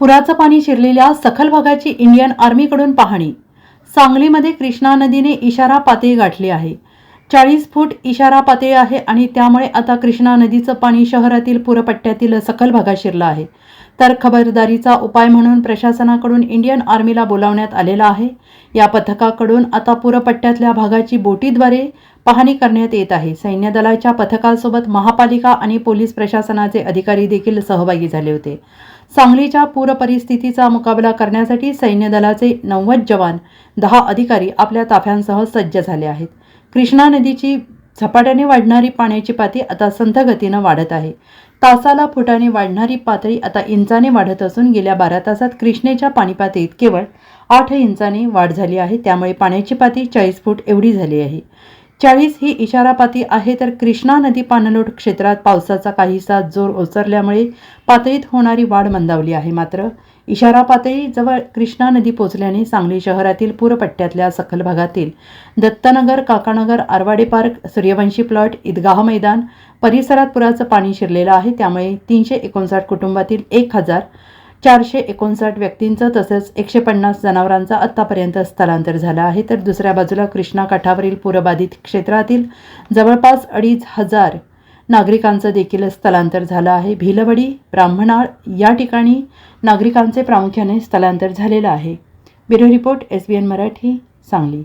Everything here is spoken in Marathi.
पुराचं पाणी शिरलेल्या सखल भागाची इंडियन आर्मीकडून पाहणी. सांगलीमध्ये कृष्णा नदीने इशारा पातळी गाठली आहे. चाळीस फूट इशारा पातळी आहे आणि त्यामुळे आता कृष्णा नदीचं पाणी शहरातील पूरपट्ट्यातील सखल भागात शिरलं आहे. तर खबरदारीचा उपाय म्हणून प्रशासनाकडून इंडियन आर्मीला बोलावण्यात आलेला आहे. या पथकाकडून आता पूरपट्ट्यातल्या भागाची बोटीद्वारे पाहणी करण्यात येत आहे. सैन्य दलाच्या पथकासोबत महापालिका आणि पोलीस प्रशासनाचे अधिकारी देखील सहभागी झाले होते. सांगलीच्या पूर परिस्थितीचा मुकाबला करण्यासाठी सैन्य दलाचे नव्वद जवान दहा अधिकारी आपल्या ताफ्यांसह सज्ज झाले आहेत. कृष्णा नदीची झपाट्याने वाढणारी पाण्याची पातळी आता संथ गतीनं वाढत आहे. तासाला फुटाने वाढणारी पातळी आता इंचाने वाढत असून गेल्या बारा तासात कृष्णेच्या पाणीपातळीत केवळ आठ इंचाने वाढ झाली आहे. त्यामुळे पाण्याची पाती चाळीस फूट एवढी झाली आहे. चाळीस ही इशारापाती आहे तर कृष्णा नदी पाणलोट क्षेत्रात पावसाचा काहीसा जोर ओसरल्यामुळे पातळीत होणारी वाढ मंदावली आहे मात्र. इशारा पातळी जवळ कृष्णा नदी पोचल्याने सांगली शहरातील पूरपट्ट्यातल्या सखल भागातील दत्तनगर काकानगर आरवाडे पार्क सूर्यवंशी प्लॉट ईदगाह मैदान परिसरात पुराचं पाणी शिरलेलं आहे. त्यामुळे तीनशे एकोणसाठ कुटुंबातील एक हजार चारशे एकोणसाठ व्यक्तींचं तसंच एकशे पन्नास जनावरांचं आत्तापर्यंत स्थलांतर झालं आहे. तर दुसऱ्या बाजूला कृष्णा काठावरील पूरबाधित क्षेत्रातील जवळपास अडीच हजार नागरिकांचं देखील स्थलांतर झालं आहे. भिलवडी ब्राह्मणाळ या ठिकाणी नागरिकांचे प्रामुख्याने स्थलांतर झालेलं आहे. Bureau report S B N Marathi Sangli.